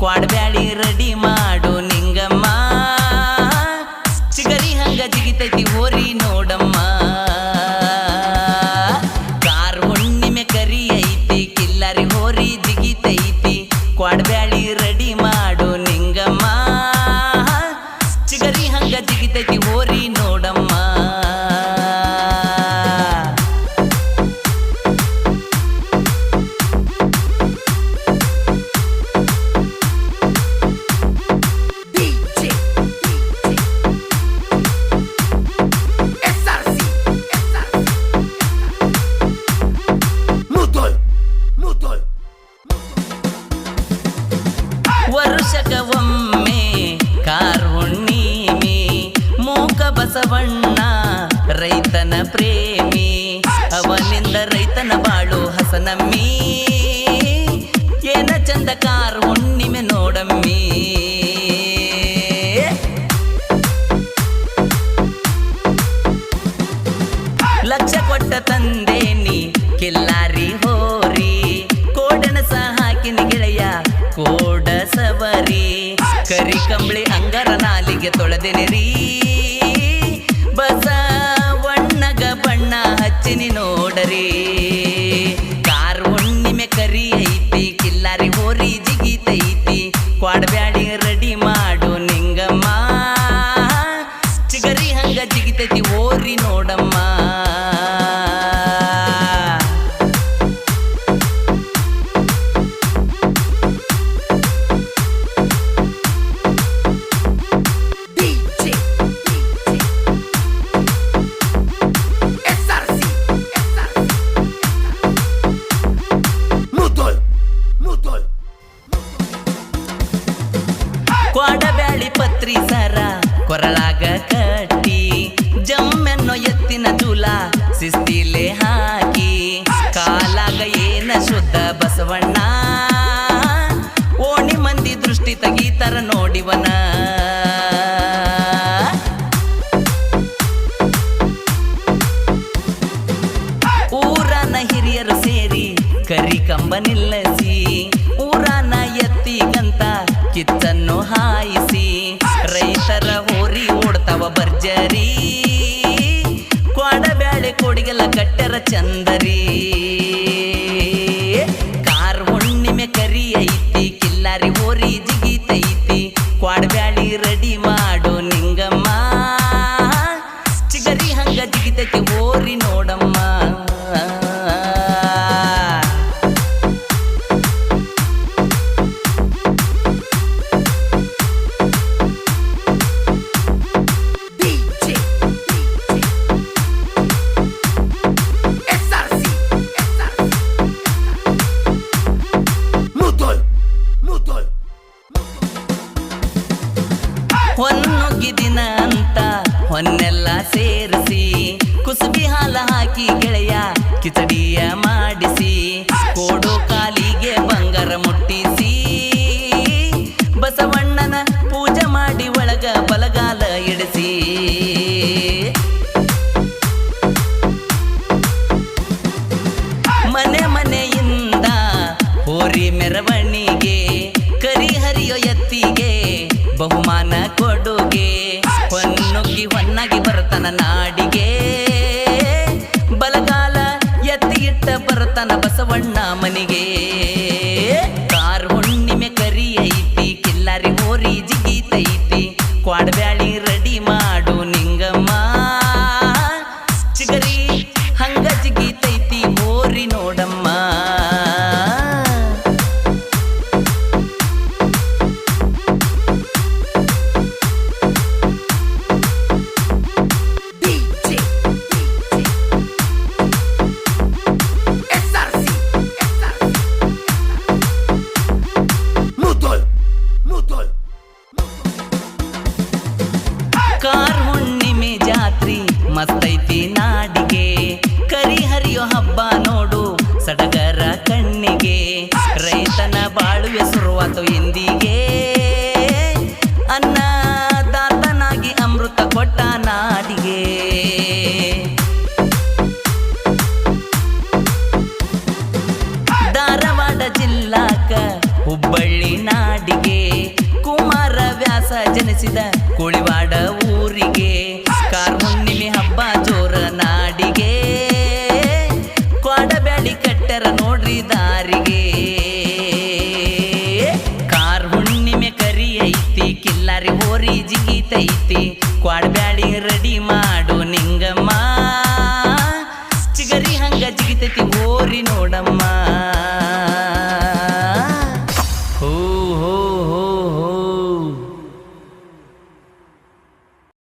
squad bad ರೈತನ ಬಾಳು ಹಸನಮ್ಮಿ. ಏನ ಚಂದ ಕಾರ್ ಹುಣ್ಣಿಮೆ ನೋಡಮ್ಮಿ. ಲಕ್ಷ ಕೊಟ್ಟ ತಂದೇನಿ ಕಿಲ್ಲಾರಿ ಹೋರಿ. ಕೋಡನ ಹಾಕಿನಿ ಗೆಳೆಯ, ಕೋಡ ಸವರಿ. ಕರಿ ಕಂಬಳಿ ಅಂಗರ ನಾಲಿಗೆ ತೊಳೆದೆನೆ ರೀ ನಿಲ್ಲಸಿ ಊರನ ಎತ್ತಿಗಂತ ಕಿತ್ತನ್ನು ಹಾಯಿಸಿ. ರೈತರ ಹೋರಿ ಓಡ್ತಾವ ಬರ್ಜರಿ ಕ್ವಾಡಬ್ಯಾಳೆ ಕೋಡಿಗೆಲ್ಲ ಕಟ್ಟರ ಚಂದರಿ. ಹೊನ್ನುಗ್ಗಿ ದಿನ ಅಂತ ಹೊನ್ನೆಲ್ಲ ಸೇರಿಸಿ ಕುಸುಬಿ ಹಾಲ ಹಾಕಿ ಗೆಳೆಯ ಕಿಚಡಿಯ ನಾಡಿಗೆ. ಬಲಗಾಲ ಎತ್ತಿಗಿಟ್ಟ ಬರತನ ಬಸವಣ್ಣ ಮನಿಗೆ. ಜನಿಸಿದ ಕುಳಿವಾಡ ಊರಿಗೆ. ಕಾರ್ ಹುಣ್ಣಿಮೆ ಹಬ್ಬ ಜೋರ ನಾಡಿಗೆ. ಕ್ವಾಡಬ್ಯಾಡಿ ಕಟ್ಟರ ನೋಡ್ರಿ ದಾರಿಗೆ. ಕಾರ್ ಹುಣ್ಣಿಮೆ ಕರಿ ಐತಿ, ಕಿಲ್ಲಾರಿ ಹೋರಿ ಜಿಗಿತೈತಿ ಕ್ವಾಡಬ್ಯಾಡಿ ರೆಡಿ ಮಾಡು ನಿಂಗಮ್ಮ. ಚಿಗರಿ ಹಂಗ ಜಿಗಿತೈತಿ, ಹೋರಿ ನೋಡಮ್ಮ.